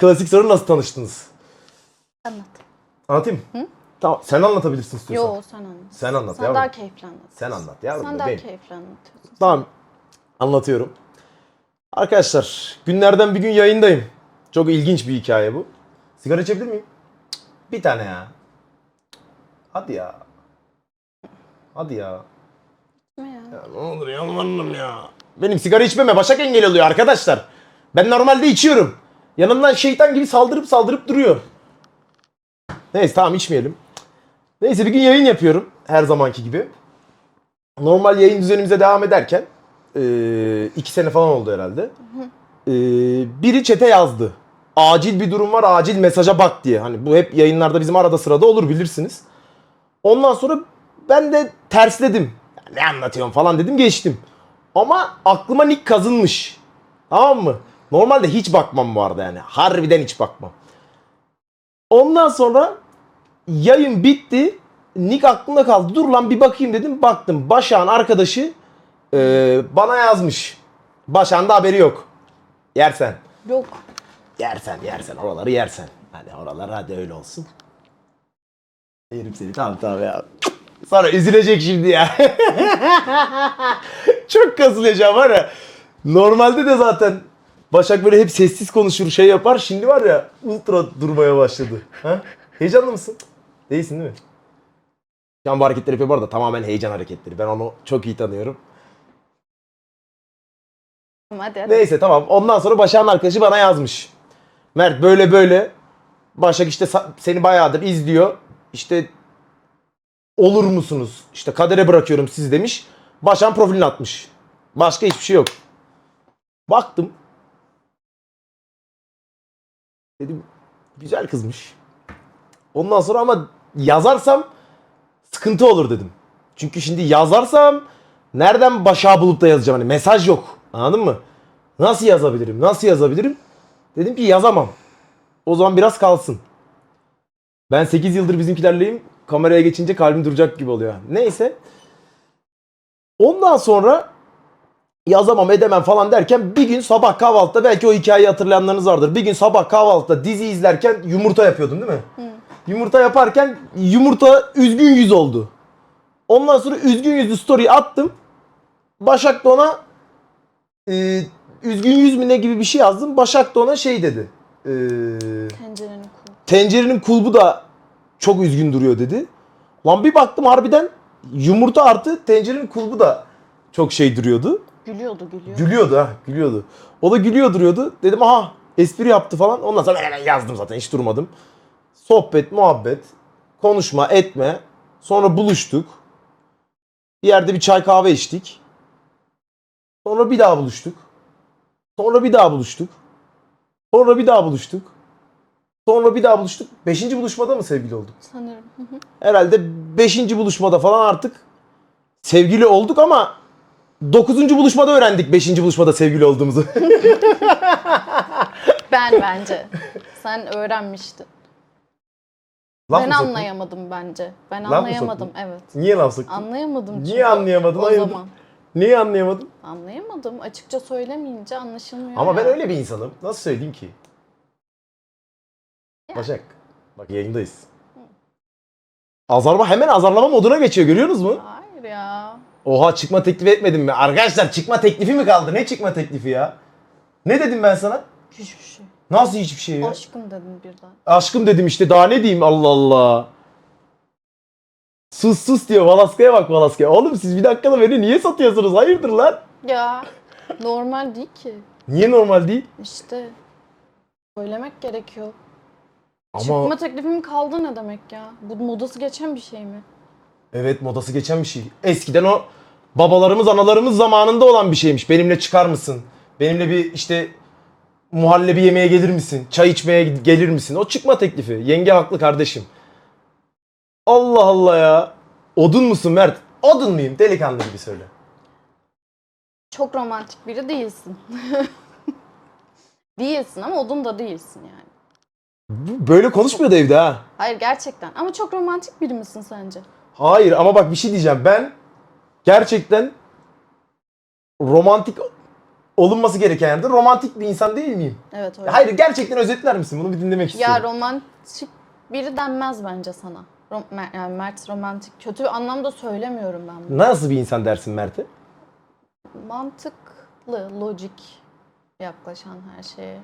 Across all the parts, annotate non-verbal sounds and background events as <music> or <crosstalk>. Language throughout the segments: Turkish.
klasik soru nasıl tanıştınız? Anlat. Anlatayım mı? Tamam. Sen anlatabilirsin istiyorsan. Yo sen anlat. Sen anlat Sen yavrum. daha keyifli anlat. Sen anlat yavrum. Sen daha keyifli anlatıyorsun. Tamam. Anlatıyorum. Arkadaşlar günlerden bir gün yayındayım. Çok ilginç bir hikaye bu. Sigara içebilir miyim? Cık, Bir tane ya. Hadi ya. Hadi ya. Ne ya? Ya ne olur yalvarırım ya. Benim sigara içmeme başak engel oluyor arkadaşlar. Ben normalde içiyorum. Yanımdan şeytan gibi saldırıp saldırıp duruyor. Neyse tamam içmeyelim. Neyse bir gün yayın yapıyorum. Her zamanki gibi. Normal yayın düzenimize devam ederken eee, iki sene falan oldu herhalde. Eee, biri çete yazdı. Acil bir durum var acil mesaja bak diye. Hani bu hep yayınlarda bizim arada sırada olur bilirsiniz. Ondan sonra ben de tersledim. Ne anlatıyorum falan dedim geçtim. Ama aklıma nick kazınmış. Tamam mı? Normalde hiç bakmam bu arada yani. Harbiden hiç bakmam. Ondan sonra yayın bitti. Nick aklımda kaldı. Dur lan bir bakayım dedim. Baktım. Başak'ın arkadaşı eee, bana yazmış. Başak'ın da haberi yok. Yersen. Yok. Yersen yersen oraları yersen. Hadi oralar hadi öyle olsun. Yerim seni tamam tamam ya. Sonra üzülecek şimdi ya. <laughs> Çok kasılacağım var ya. Normalde de zaten Başak böyle hep sessiz konuşur şey yapar. Şimdi var ya ultra durmaya başladı. Ha? Heyecanlı mısın? Değilsin değil mi? Şu an bu hareketleri yapıyor bu arada tamamen heyecan hareketleri. Ben onu çok iyi tanıyorum. Hadi hadi. Neyse tamam. Ondan sonra Başak'ın arkadaşı bana yazmış. Mert böyle böyle. Başak işte seni bayağıdır izliyor. İşte olur musunuz? İşte kadere bırakıyorum sizi demiş. Başak'ın profilini atmış. Başka hiçbir şey yok. Baktım. Dedim güzel kızmış. Ondan sonra ama yazarsam sıkıntı olur dedim. Çünkü şimdi yazarsam nereden Başak'ı bulup da yazacağım? Hani mesaj yok. Anladın mı? Nasıl yazabilirim? Nasıl yazabilirim? Dedim ki yazamam. O zaman biraz kalsın. Ben 8 yıldır bizimkilerleyim. Kameraya geçince kalbim duracak gibi oluyor. Neyse. Ondan sonra yazamam edemem falan derken bir gün sabah kahvaltıda belki o hikayeyi hatırlayanlarınız vardır. Bir gün sabah kahvaltıda dizi izlerken yumurta yapıyordum değil mi? Yumurta yaparken yumurta üzgün yüz oldu. Ondan sonra üzgün yüzlü story attım. Başak da ona e, üzgün yüz mü ne gibi bir şey yazdım. Başak da ona şey dedi. E, Tencerenin kulu. tencerenin kulbu da çok üzgün duruyor dedi. Lan bir baktım harbiden yumurta artı tencerenin kulbu da çok şey duruyordu. Gülüyordu gülüyor. Gülüyordu ha gülüyordu. O da gülüyor duruyordu. Dedim aha espri yaptı falan. Ondan sonra hemen yazdım zaten hiç durmadım. Sohbet, muhabbet, konuşma, etme. Sonra buluştuk. Bir yerde bir çay kahve içtik. Sonra bir daha buluştuk. Sonra bir daha buluştuk. Sonra bir daha buluştuk. Sonra bir daha buluştuk. Beşinci buluşmada mı sevgili olduk? Sanırım. Hı hı. Herhalde beşinci buluşmada falan artık sevgili olduk ama dokuzuncu buluşmada öğrendik beşinci buluşmada sevgili olduğumuzu. <laughs> ben bence. Sen öğrenmiştin. Laf ben mı soktun? anlayamadım bence. Ben mı anlayamadım evet. Niye laf soktun? Anlayamadım çünkü. Niye anlayamadın? O Hayırdır? zaman. Niye anlayamadın? Anlayamadım. Açıkça söylemeyince anlaşılmıyor. Ama ben öyle bir insanım. Nasıl söyleyeyim ki? Başak. Bak yayındayız. Azarlama hemen azarlama moduna geçiyor görüyorsunuz mu? Hayır ya. Oha çıkma teklifi etmedim mi? Arkadaşlar çıkma teklifi mi kaldı? Ne çıkma teklifi ya? Ne dedim ben sana? Hiçbir şey. Nasıl hiçbir şey ya? Aşkım dedim birden. Aşkım dedim işte daha ne diyeyim Allah Allah. Sus sus diyor Valaska'ya bak Valaska'ya. Oğlum siz bir dakikada beni niye satıyorsunuz? Hayırdır lan? Ya normal değil ki. Niye normal değil? İşte söylemek gerekiyor. Ama Çıkma teklifim kaldı ne demek ya? Bu modası geçen bir şey mi? Evet modası geçen bir şey. Eskiden o babalarımız analarımız zamanında olan bir şeymiş. Benimle çıkar mısın? Benimle bir işte muhallebi yemeye gelir misin? Çay içmeye gelir misin? O çıkma teklifi. Yenge haklı kardeşim. Allah Allah ya. Odun musun Mert? Odun muyum? Delikanlı gibi söyle. Çok romantik biri değilsin. <laughs> değilsin ama odun da değilsin yani. Böyle konuşmuyordu evde ha. Hayır gerçekten. Ama çok romantik biri misin sence? Hayır ama bak bir şey diyeceğim. Ben gerçekten romantik olunması gereken yerde romantik bir insan değil miyim? Evet öyle. Hayır gerçekten özetler misin? Bunu bir dinlemek istiyorum. Ya romantik biri denmez bence sana. Rom- yani Mert romantik. Kötü bir anlamda söylemiyorum ben bunu. Nasıl bir insan dersin Mert'e? Mantıklı, lojik yaklaşan her şeye.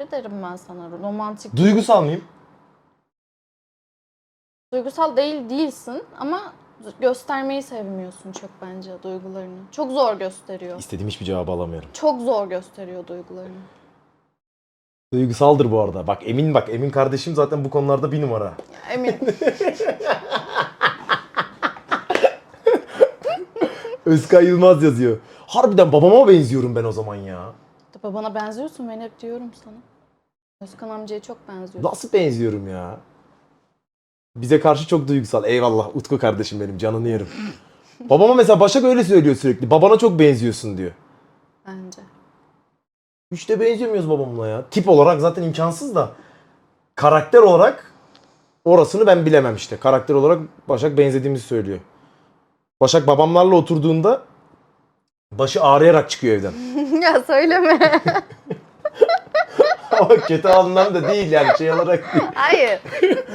Ne derim ben sana? Romantik, Duygusal mıyım? Duygusal değil değilsin ama göstermeyi sevmiyorsun çok bence duygularını. Çok zor gösteriyor. İstediğim hiçbir cevabı alamıyorum. Çok zor gösteriyor duygularını. Duygusaldır bu arada. Bak Emin bak Emin kardeşim zaten bu konularda bir numara. Emin. <laughs> Özkay Yılmaz yazıyor. Harbiden babama benziyorum ben o zaman ya. Babana benziyorsun ben hep diyorum sana. Özkan amcaya çok benziyorsun. Nasıl benziyorum ya? Bize karşı çok duygusal. Eyvallah Utku kardeşim benim canını yerim. Babama mesela Başak öyle söylüyor sürekli. Babana çok benziyorsun diyor. Bence. Hiç de benzemiyoruz babamla ya. Tip olarak zaten imkansız da. Karakter olarak orasını ben bilemem işte. Karakter olarak Başak benzediğimizi söylüyor. Başak babamlarla oturduğunda başı ağrıyarak çıkıyor evden. <laughs> ya söyleme. <laughs> <laughs> Ama kötü anlamda değil yani şey olarak değil. Hayır.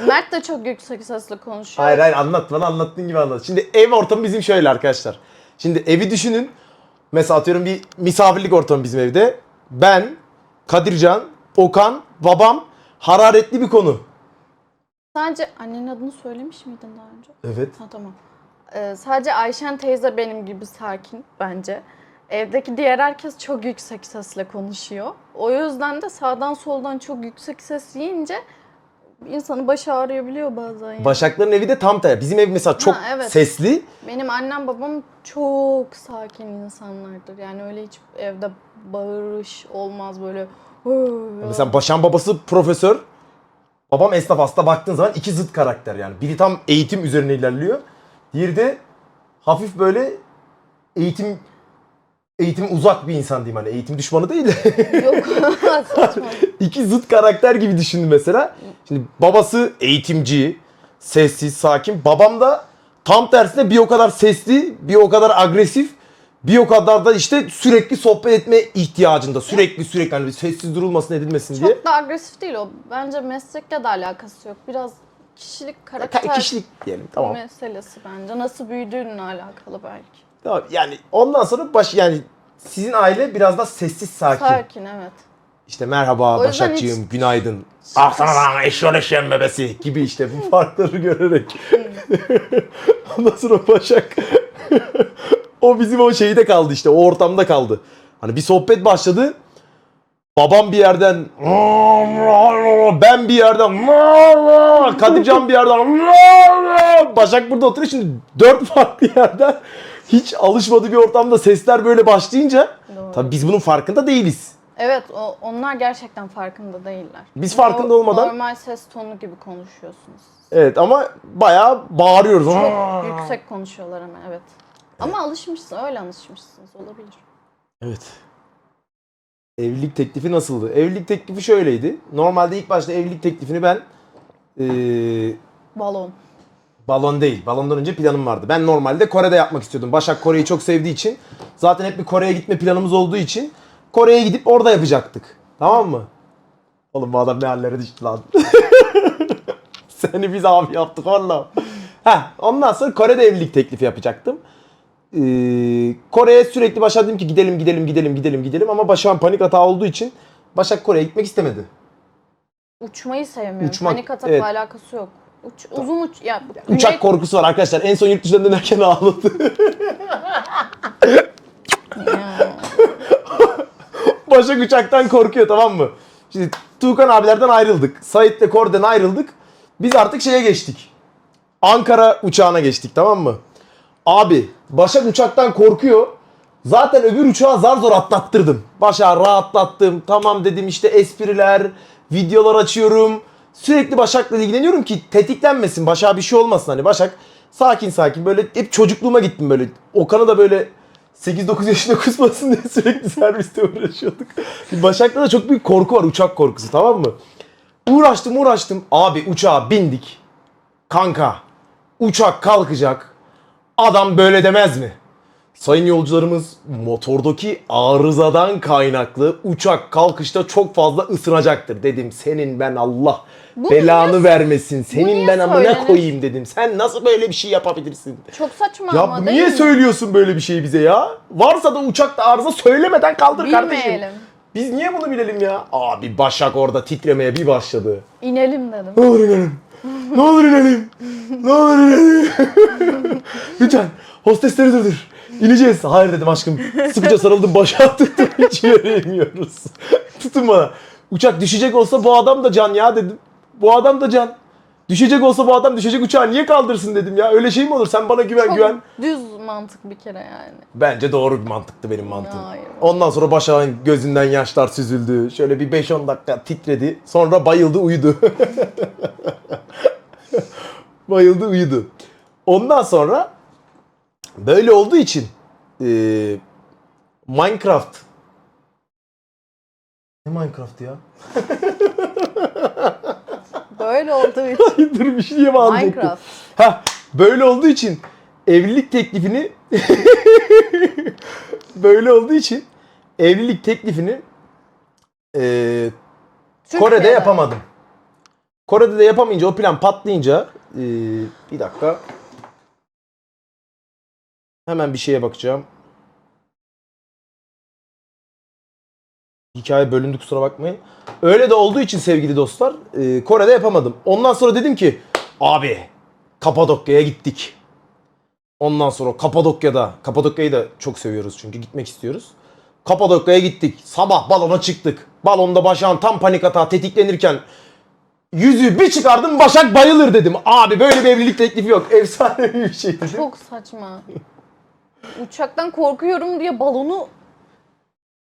Mert de çok yüksek sesle konuşuyor. Hayır hayır anlat bana anlattığın gibi anlat. Şimdi ev ortamı bizim şöyle arkadaşlar. Şimdi evi düşünün. Mesela atıyorum bir misafirlik ortamı bizim evde. Ben, Kadircan, Okan, babam hararetli bir konu. Sadece annenin adını söylemiş miydin daha önce? Evet. Ha tamam. Ee, sadece Ayşen teyze benim gibi sakin bence. Evdeki diğer herkes çok yüksek sesle konuşuyor. O yüzden de sağdan soldan çok yüksek ses yiyince insanın başı ağrıyabiliyor bazen. Yani. Başakların evi de tam tersi. Bizim ev mesela çok Ha, evet. sesli. Benim annem babam çok sakin insanlardır. Yani öyle hiç evde bağırış olmaz böyle. Mesela Başan babası profesör. Babam esnaf hasta baktığın zaman iki zıt karakter yani. Biri tam eğitim üzerine ilerliyor. Diğeri de hafif böyle eğitim eğitim uzak bir insan diyeyim hani eğitim düşmanı değil de <laughs> Yok <laughs> saçma. iki zıt karakter gibi düşündüm mesela. Şimdi babası eğitimci, sessiz, sakin. Babam da tam tersine bir o kadar sesli, bir o kadar agresif, bir o kadar da işte sürekli sohbet etme ihtiyacında. Sürekli sürekli hani bir sessiz durulmasın edilmesin diye. Çok da agresif değil o. Bence meslekle de alakası yok. Biraz kişilik, karakter Ka- Kişilik diyelim tamam. meselesi bence. Nasıl büyüdüğünle alakalı belki. Tamam yani ondan sonra baş yani sizin aile biraz daha sessiz sakin. Sakin evet. İşte merhaba O yüzden Başakçığım günaydın. Ah sana lan eşyon eşeğin bebesi gibi işte bu farkları görerek. <laughs> ondan sonra Başak <laughs> o bizim o şeyde kaldı işte o ortamda kaldı. Hani bir sohbet başladı. Babam bir yerden <laughs> ben bir yerden Kadircan bir yerden Başak burada oturuyor şimdi dört farklı yerden hiç alışmadığı bir ortamda sesler böyle başlayınca Doğru. tabii biz bunun farkında değiliz. Evet o, onlar gerçekten farkında değiller. Biz farkında olmadan- Normal ses tonu gibi konuşuyorsunuz. Evet ama bayağı bağırıyoruz. Çok yüksek konuşuyorlar ama evet. Ama alışmışsın, öyle alışmışsınız olabilir. Evet. Evlilik teklifi nasıldı? Evlilik teklifi şöyleydi. Normalde ilk başta evlilik teklifini ben eee, Balon. Balon değil. Balondan önce planım vardı. Ben normalde Kore'de yapmak istiyordum. Başak Kore'yi çok sevdiği için zaten hep bir Kore'ye gitme planımız olduğu için Kore'ye gidip orada yapacaktık. Tamam mı? Oğlum bu adam ne hallere düştü lan. <laughs> Seni biz abi yaptık oğlum. Heh, ondan sonra Kore'de evlilik teklifi yapacaktım. Ee, Kore'ye sürekli Başak dedim ki gidelim gidelim gidelim gidelim gidelim ama Başak'ın panik hata olduğu için Başak Kore'ye gitmek istemedi. Uçmayı sevmiyorum. Uçmak, Panik atakla evet. alakası yok. Uç, uzun uç... Ya, Uçak güney- korkusu var arkadaşlar. En son yurt dışından dönerken ağladı. Ya. <laughs> <laughs> Başak uçaktan korkuyor tamam mı? Şimdi Tuğkan abilerden ayrıldık. Sait'le Kor'dan ayrıldık. Biz artık şeye geçtik. Ankara uçağına geçtik tamam mı? Abi Başak uçaktan korkuyor. Zaten öbür uçağı zar zor atlattırdım. Başak'ı rahatlattım. Tamam dedim işte espriler, videolar açıyorum. Sürekli Başak'la ilgileniyorum ki tetiklenmesin. Başak'a bir şey olmasın hani. Başak sakin sakin böyle hep çocukluğuma gittim böyle. Okan'ı da böyle 8-9 yaşında kusmasın diye sürekli serviste uğraşıyorduk. Başak'ta da çok büyük korku var. Uçak korkusu tamam mı? Uğraştım uğraştım. Abi uçağa bindik. Kanka uçak kalkacak. Adam böyle demez mi? Sayın yolcularımız motordaki arızadan kaynaklı uçak kalkışta çok fazla ısınacaktır dedim. Senin ben Allah Bu belanı niye- vermesin. Senin niye ben amına söylenir? koyayım dedim. Sen nasıl böyle bir şey yapabilirsin? Çok saçma Ya ama değil niye mi? söylüyorsun böyle bir şeyi bize ya? Varsa da uçakta arıza söylemeden kaldır kardeşim. Bilmeyelim. Biz niye bunu bilelim ya? Abi Başak orada titremeye bir başladı. İnelim dedim. Ne olur inelim. Ne olur inelim. Ne olur inelim. <laughs> Lütfen hostesleri durdur. İneceğiz. Hayır dedim aşkım. Sıkıca sarıldım başa tuttum. <laughs> Hiç yere inmiyoruz. <laughs> Tutun bana. Uçak düşecek olsa bu adam da can ya dedim. Bu adam da can. Düşecek olsa bu adam düşecek uçağı niye kaldırsın dedim ya. Öyle şey mi olur? Sen bana güven Çok güven. düz mantık bir kere yani. Bence doğru bir mantıktı benim mantığım. Hayır. Ondan sonra Başak'ın gözünden yaşlar süzüldü. Şöyle bir 5-10 dakika titredi. Sonra bayıldı uyudu. <laughs> bayıldı uyudu. Ondan sonra böyle olduğu için eee, Minecraft ne Minecraft ya? <laughs> Böyle olduğu için. Dur bir şey diye bağlayacaktım. Minecraft. Ha böyle olduğu için evlilik teklifini <laughs> böyle olduğu için evlilik teklifini eee, Kore'de yapamadım. Kore'de de yapamayınca o plan patlayınca eee, bir dakika hemen bir şeye bakacağım. Hikaye bölündü kusura bakmayın. Öyle de olduğu için sevgili dostlar eee, Kore'de yapamadım. Ondan sonra dedim ki abi Kapadokya'ya gittik. Ondan sonra Kapadokya'da, Kapadokya'yı da çok seviyoruz çünkü gitmek istiyoruz. Kapadokya'ya gittik. Sabah balona çıktık. Balonda Başak'ın tam panik atağı tetiklenirken yüzüğü bir çıkardım Başak bayılır dedim. Abi böyle bir evlilik teklifi yok. Efsane bir şey dedim. Çok saçma. Uçaktan korkuyorum diye balonu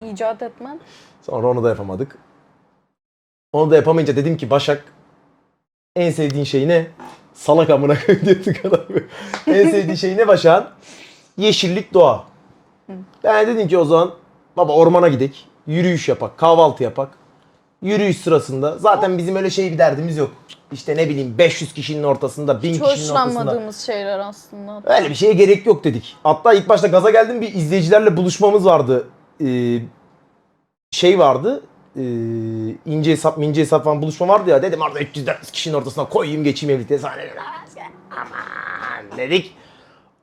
icat etmen. Sonra onu da yapamadık. Onu da yapamayınca dedim ki Başak en sevdiğin şey ne? Salak amına diyorduk adam. en sevdiğin şey ne Başak'ın? Yeşillik doğa. Ben dedim ki o zaman baba ormana gidek. Yürüyüş yapak, kahvaltı yapak. Yürüyüş sırasında zaten bizim öyle şey bir derdimiz yok. İşte ne bileyim 500 kişinin ortasında, 1000 Hiç kişinin ortasında. hoşlanmadığımız şeyler aslında. Öyle bir şeye gerek yok dedik. Hatta ilk başta gaza geldim bir izleyicilerle buluşmamız vardı. Ee, şey vardı. Ee, ince hesap mince hesap falan buluşma vardı ya. Dedim orada 300-400 kişinin ortasına koyayım geçeyim evlilikte. Sonra dedim, aman dedik.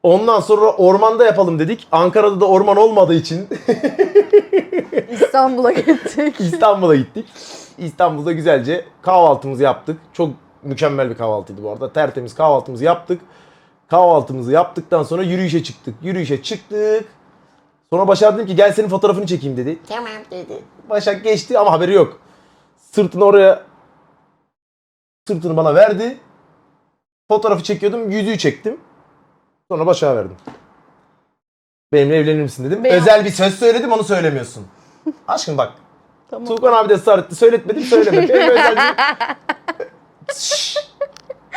Ondan sonra ormanda yapalım dedik. Ankara'da da orman olmadığı için <laughs> İstanbul'a gittik. İstanbul'a gittik. İstanbul'da güzelce kahvaltımızı yaptık. Çok mükemmel bir kahvaltıydı bu arada. Tertemiz kahvaltımızı yaptık. Kahvaltımızı yaptıktan sonra yürüyüşe çıktık. Yürüyüşe çıktık. Sonra Başak dedim ki gel senin fotoğrafını çekeyim dedi. Tamam dedi. Başak geçti ama haberi yok. Sırtını oraya sırtını bana verdi. Fotoğrafı çekiyordum. Yüzüğü çektim. Sonra Başak'a verdim. Benimle evlenir misin dedim. Benim- Özel bir söz söyledim onu söylemiyorsun. <laughs> Aşkım bak tamam. Tuğkan abi de ısrar etti. Söyletmedim söylemedim. Benim özel bir... <laughs> Şşş.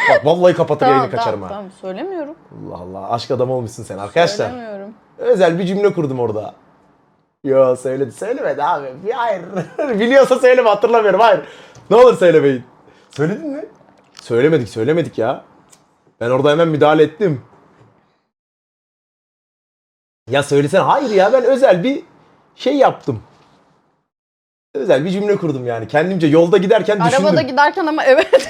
Bak vallahi kapatır Tamam, yayını kaçarım tamam, ha. tamam, söylemiyorum. Allah Allah aşk adamı olmuşsun sen arkadaşlar. Söylemiyorum. Özel bir cümle kurdum orada. Yo söyledi. Söylemedi abi. Bir Hayır. <laughs> Biliyorsa söyleme hatırlamıyorum. Hayır. Ne olur söylemeyin. Söyledin mi? Söylemedik söylemedik ya. Ben orada hemen müdahale ettim. Ya söylesene. Hayır ya ben özel bir şey yaptım. Özel bir cümle kurdum yani. Kendimce yolda giderken düşündüm. Arabada giderken ama evet. <laughs>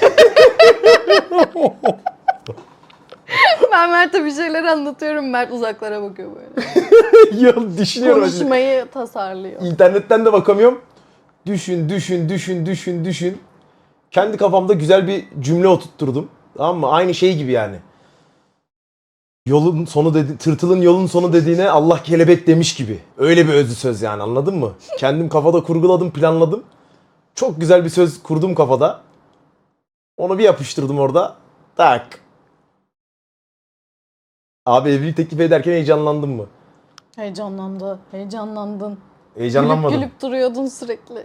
ben Mert'e bir şeyler anlatıyorum. Mert uzaklara bakıyor böyle. <laughs> Yol düşünüyorum. şimdi. Konuşmayı tasarlıyor. İnternetten de bakamıyorum. Düşün, düşün, düşün, düşün, düşün. Kendi kafamda güzel bir cümle oturtturdum. Tamam mı? Aynı şey gibi yani. Yolun sonu dedi, tırtılın yolun sonu dediğine Allah kelebek demiş gibi. Öyle bir özlü söz yani anladın mı? Kendim kafada kurguladım, planladım. Çok güzel bir söz kurdum kafada. Onu bir yapıştırdım orada. Tak. Abi evlilik teklif ederken heyecanlandın mı? Heyecanlandı. Heyecanlandın. Heyecanlanmadım. Gülüp gülüp duruyordun sürekli.